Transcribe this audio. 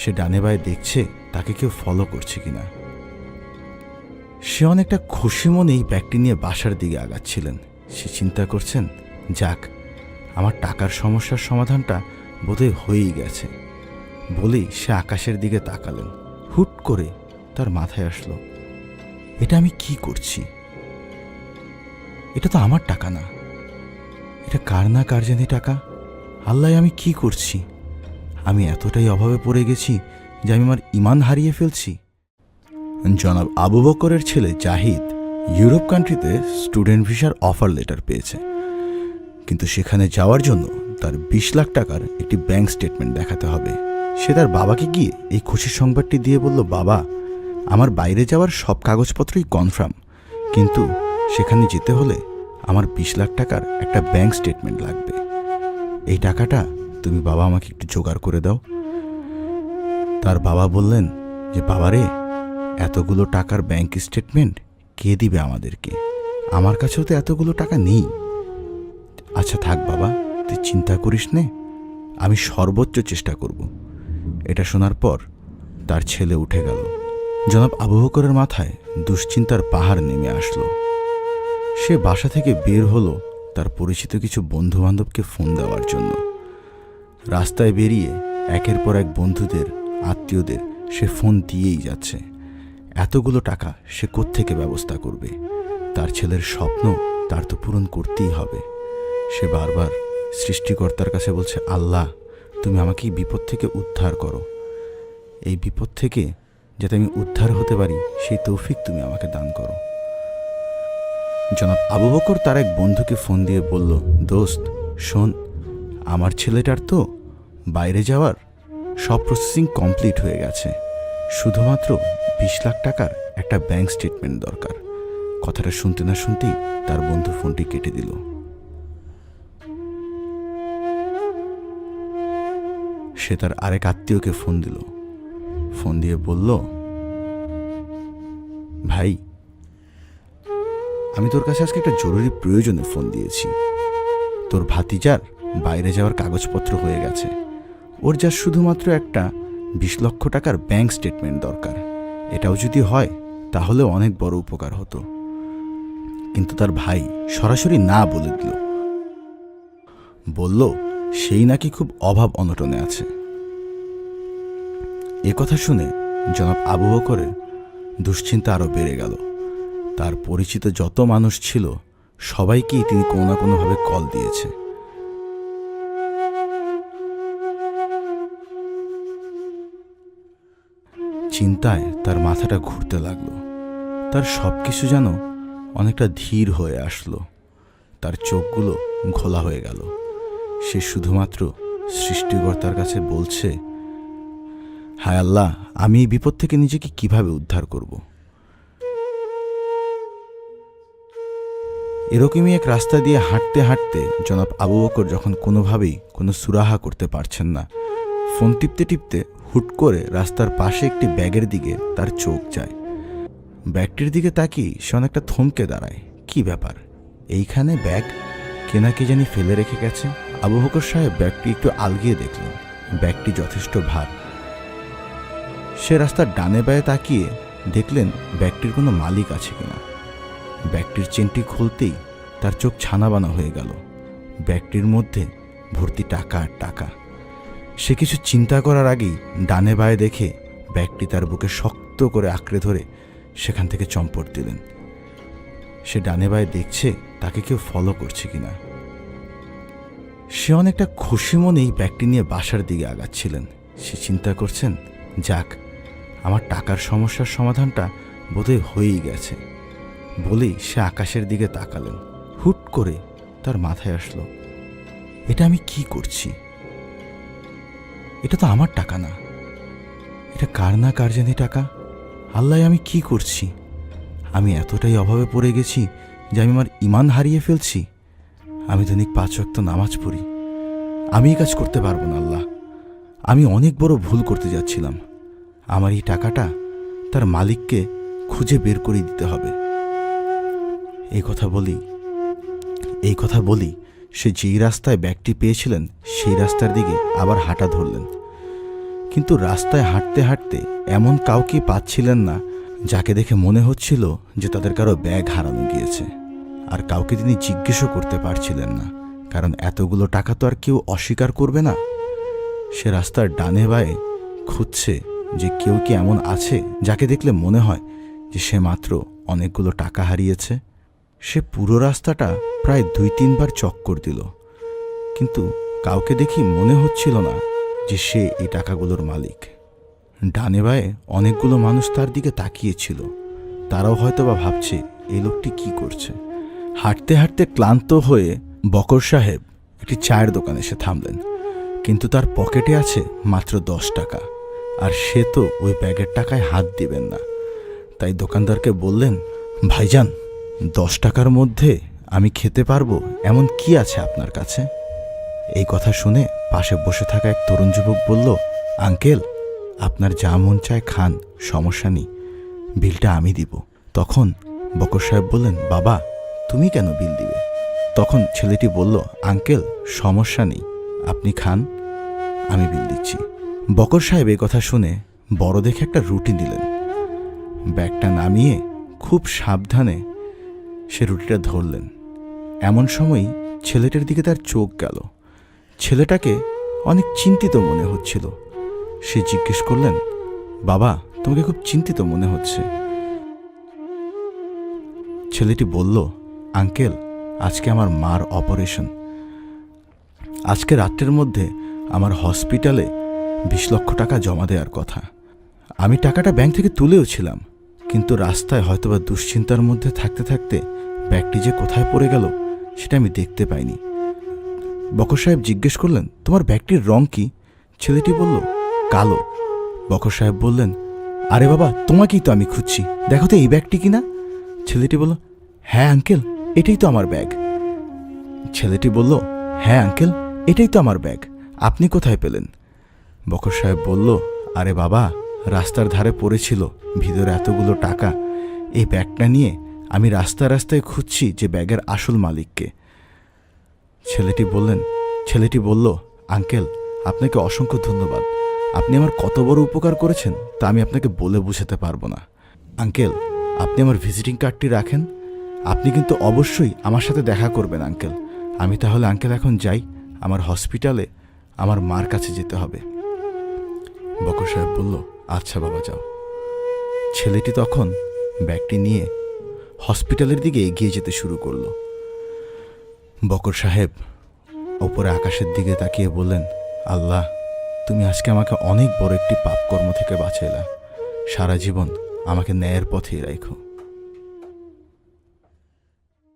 সে ডানে বায়ে দেখছে তাকে কেউ ফলো করছে কিনা। সে অনেকটা খুশি মনে এই ব্যাগটি নিয়ে বাসার দিকে আগাচ্ছিলেন। সে চিন্তা করছেন, যাক, আমার টাকার সমস্যার সমাধানটা বোধহয় হয়েই গেছে। বলেই সে আকাশের দিকে তাকালেন। হুট করে তার মাথায় আসলো, এটা আমি কি করছি? এটা তো আমার টাকা না। এটা কার না কার জানি টাকা? আল্লাহ, আমি কি করছি? আমি এতটাই অভাবে পড়ে গেছি যে আমি আমার ইমান হারিয়ে ফেলছি। জনাব আবু বকরের ছেলে জাহিদ ইউরোপ কান্ট্রিতে স্টুডেন্ট ভিসার অফার লেটার পেয়েছে। কিন্তু সেখানে যাওয়ার জন্য তার বিশ লাখ টাকার একটি ব্যাংক স্টেটমেন্ট দেখাতে হবে। সে তার বাবাকে গিয়ে এই খুশির সংবাদটি দিয়ে বলল, বাবা, আমার বাইরে যাওয়ার সব কাগজপত্রই কনফার্ম, কিন্তু সেখানে যেতে হলে আমার বিশ লাখ টাকার একটা ব্যাংক স্টেটমেন্ট লাগবে। এই টাকাটা তুমি বাবা আমাকে একটু জোগাড় করে দাও। তার বাবা বললেন যে, বাবারে, এতগুলো টাকার ব্যাংক স্টেটমেন্ট কে দিবে আমাদেরকে? আমার কাছেও তো এতগুলো টাকা নেই। আচ্ছা থাক বাবা, তুই চিন্তা করিস নে। আমি সর্বোচ্চ চেষ্টা করব। এটা শোনার পর তার ছেলে উঠে গেল। জনাব আবু বকরের মাথায় দুশ্চিন্তার পাহাড় নেমে আসলো। সে বাসা থেকে বের হলো তার পরিচিত কিছু বন্ধু বান্ধবকে ফোন দেওয়ার জন্য। রাস্তায় বেরিয়ে একের পর এক বন্ধুদের, আত্মীয়দের সে ফোন দিয়েই যাচ্ছে। এতগুলো টাকা সে কোত্থেকে ব্যবস্থা করবে? তার ছেলের স্বপ্ন তার তো পূরণ করতেই হবে। সে বারবার সৃষ্টিকর্তার কাছে বলছে, আল্লাহ, তুমি আমাকে বিপদ থেকে উদ্ধার করো। এই বিপদ থেকে যাতে আমি উদ্ধার হতে পারি, সেই তৌফিক তুমি আমাকে দান করো। জনাব আবু বকর তার এক বন্ধুকে ফোন দিয়ে বলল, দোস্ত, শোন, আমার ছেলেটার তো বাইরে যাওয়ার সব প্রসেসিং কমপ্লিট হয়ে গেছে। শুধুমাত্র বিশ লাখ টাকার একটা ব্যাংক স্টেটমেন্ট দরকার। কথাটা শুনতে না শুনতেই তার বন্ধু ফোনটি কেটে দিল। সে তার আরেক আত্মীয়কে ফোন দিল। ফোন দিয়ে বলল, ভাই, আমি তোর কাছে আজকে একটা জরুরি প্রয়োজনে ফোন দিয়েছি। তোর ভাতিজার বাইরে যাওয়ার কাগজপত্র হয়ে গেছে। ওর যা শুধুমাত্র একটা বিশ লক্ষ টাকার ব্যাংক স্টেটমেন্ট দরকার। এটাও যদি হয়, তাহলে অনেক বড় উপকার হতো। কিন্তু তার ভাই সরাসরি না বলে দিল। বলল, সেই নাকি খুব অভাব অনটনে আছে। এ কথা শুনে জনাব আবু করে দুশ্চিন্তা আরও বেড়ে গেল। তার পরিচিত যত মানুষ ছিল, সবাইকেই তিনি কোনো না কোনোভাবে কল দিয়েছে। চিন্তায় তার মাথাটা ঘুরতে লাগল। তার সব কিছু যেন অনেকটা ধীর হয়ে আসলো। তার চোখগুলো ঘোলা হয়ে গেল। সে শুধুমাত্র সৃষ্টিকর্তার কাছে বলছে, হায় আল্লাহ, আমি এই বিপদ থেকে নিজেকে কীভাবে উদ্ধার করব? এরকমই এক রাস্তা দিয়ে হাঁটতে হাঁটতে জনাব আবু বকর যখন কোনোভাবেই কোনো সুরাহা করতে পারছেন না, ফোন টিপতে টিপতে হুট করে রাস্তার পাশে একটি ব্যাগের দিকে তার চোখ যায়। ব্যাগটির দিকে তাকিয়ে সে অনেকটা থমকে দাঁড়ায়। কি ব্যাপার? এইখানে ব্যাগ? কেনা কে জানি ফেলে রেখে গেছে। আবু বকর সাহেব ব্যাগটি একটু আলগিয়ে দেখলেন। ব্যাগটি যথেষ্ট ভার। সে রাস্তার ডানে বায়ে তাকিয়ে দেখলেন ব্যাগটির কোনো মালিক আছে কিনা। ব্যাগটির চেনটি খুলতেই তার চোখ ছানাবানা হয়ে গেল। ব্যাগটির মধ্যে ভর্তি টাকা আর টাকা। সে কিছু চিন্তা করার আগেই ডানে বায়ে দেখে ব্যাগটি তার বুকে শক্ত করে আঁকড়ে ধরে সেখান থেকে চম্পট দিলেন। সে ডানে বায়ে দেখছে তাকে কেউ ফলো করছে কিনা। সে অনেকটা খুশি মনেই ব্যাগটি নিয়ে বাসার দিকে আগাচ্ছিলেন। সে চিন্তা করছেন, যাক, আমার টাকার সমস্যার সমাধানটা বোধহয় হয়েই গেছে। বলেই সে আকাশের দিকে তাকালেন। হুট করে তার মাথায় আসলো, এটা আমি কি করছি? এটা তো আমার টাকা না। এটা কার না কার জানি টাকা? আল্লাহ, আমি কি করছি? আমি এতটাই অভাবে পড়ে গেছি যে আমি আমার ইমান হারিয়ে ফেলছি। আমি দৈনিক পাঁচ ওয়াক্ত নামাজ পড়ি। আমি এই কাজ করতে পারব না, আল্লাহ। আমি অনেক বড় ভুল করতে যাচ্ছিলাম। আমার এই টাকাটা তার মালিককে খুঁজে বের করে দিতে হবে। এই কথা বলি, এই কথা বলি সে যেই রাস্তায় ব্যাগটি পেয়েছিলেন, সেই রাস্তার দিকে আবার হাঁটা ধরলেন। কিন্তু রাস্তায় হাঁটতে হাঁটতে এমন কাউকে পাচ্ছিলেন না, যাকে দেখে মনে হচ্ছিল যে তাদের কারও ব্যাগ হারানো গিয়েছে। আর কাউকে তিনি জিজ্ঞেসও করতে পারছিলেন না, কারণ এতগুলো টাকা তো আর কেউ অস্বীকার করবে না। সে রাস্তার ডানে বায়ে খুঁজছে যে কেউ কি এমন আছে, যাকে দেখলে মনে হয় যে সে মাত্র অনেকগুলো টাকা হারিয়েছে। সে পুরো রাস্তাটা প্রায় দুই তিনবার চক্কর দিল। কিন্তু কাউকে দেখি মনে হচ্ছিল না যে সে এই টাকাগুলোর মালিক। ডানে বায়ে অনেকগুলো মানুষ তার দিকে তাকিয়েছিল। তারাও হয়তো বা ভাবছে, এই লোকটি কি করছে? হাঁটতে হাঁটতে ক্লান্ত হয়ে বকর সাহেব একটি চায়ের দোকানে এসে থামলেন। কিন্তু তার পকেটে আছে মাত্র দশ টাকা। আর সে তো ওই ব্যাগের টাকায় হাত দিবেন না। তাই দোকানদারকে বললেন, ভাইজান দশ টাকার মধ্যে আমি খেতে পারব এমন কি আছে আপনার কাছে? এই কথা শুনে পাশে বসে থাকা এক তরুণ যুবক বলল, আঙ্কেল, আপনার যা মন চায় খান, সমস্যা নেই। বিলটা আমি দিব। তখন বকর সাহেব বললেন, বাবা, তুমি কেন বিল দিবে? তখন ছেলেটি বলল, আঙ্কেল, সমস্যা নেই, আপনি খান, আমি বিল দিচ্ছি। বকর সাহেব এই কথা শুনে বড় দেখে একটা রুটি দিলেন ব্যাগটা নামিয়ে খুব সাবধানে সে রুটিটা ধরলেন। এমন সময় ছেলেটার দিকে তার চোখ গেল। ছেলেটাকে অনেক চিন্তিত মনে হচ্ছিল। সে জিজ্ঞেস করলেন, বাবা, তোমাকে খুব চিন্তিত মনে হচ্ছে। ছেলেটি বলল, আঙ্কেল, আজকে আমার মার অপারেশন। আজকে রাত্রের মধ্যে আমার হসপিটালে বিশ লক্ষ টাকা জমা দেওয়ার কথা। আমি টাকাটা ব্যাংক থেকে তুলেও ছিলাম কিন্তু রাস্তায় হয়তোবা দুশ্চিন্তার মধ্যে থাকতে থাকতে ব্যাগটি যে কোথায় পড়ে গেল, সেটা আমি দেখতে পাইনি। বকর সাহেব জিজ্ঞেস করলেন, তোমার ব্যাগটির রং কি? ছেলেটি বলল, কালো। বকর সাহেব বললেন, আরে বাবা, তোমাকেই তো আমি খুঁজছি। দেখো তো এই ব্যাগটি কিনা? ছেলেটি বলল হ্যাঁ আঙ্কেল, এটাই তো আমার ব্যাগ। ছেলেটি বলল হ্যাঁ আঙ্কেল, এটাই তো আমার ব্যাগ। আপনি কোথায় পেলেন? বকর সাহেব বলল, আরে বাবা রাস্তার ধারে পড়েছিল ভিতরে এতগুলো টাকা। এই ব্যাগটা নিয়ে আমি রাস্তায় রাস্তায় খুঁজছি যে ব্যাগের আসল মালিককে। ছেলেটি বললেন, ছেলেটি বলল, আঙ্কেল, আপনাকে অসংখ্য ধন্যবাদ। আপনি আমার কত বড় উপকার করেছেন তা আমি আপনাকে বলে বুঝাতে পারব না। আঙ্কেল, আপনি আমার ভিজিটিং কার্ডটি রাখেন? আপনি কিন্তু অবশ্যই আমার সাথে দেখা করবেন, আঙ্কেল। আমি তাহলে, আঙ্কেল, এখন যাই। আমার হসপিটালে আমার মার কাছে যেতে হবে। বকর সাহেব বলল আচ্ছা বাবা, যাও। ছেলেটি তখন ব্যাগটি নিয়ে হসপিটালের দিকে এগিয়ে যেতে শুরু করল। বকর সাহেব ওপরে আকাশের দিকে তাকিয়ে বললেন, আল্লাহ, তুমি আজকে আমাকে অনেক বড় একটি পাপকর্ম থেকে বাঁচাইলা। সারা জীবন আমাকে ন্যায়ের পথেই রাখো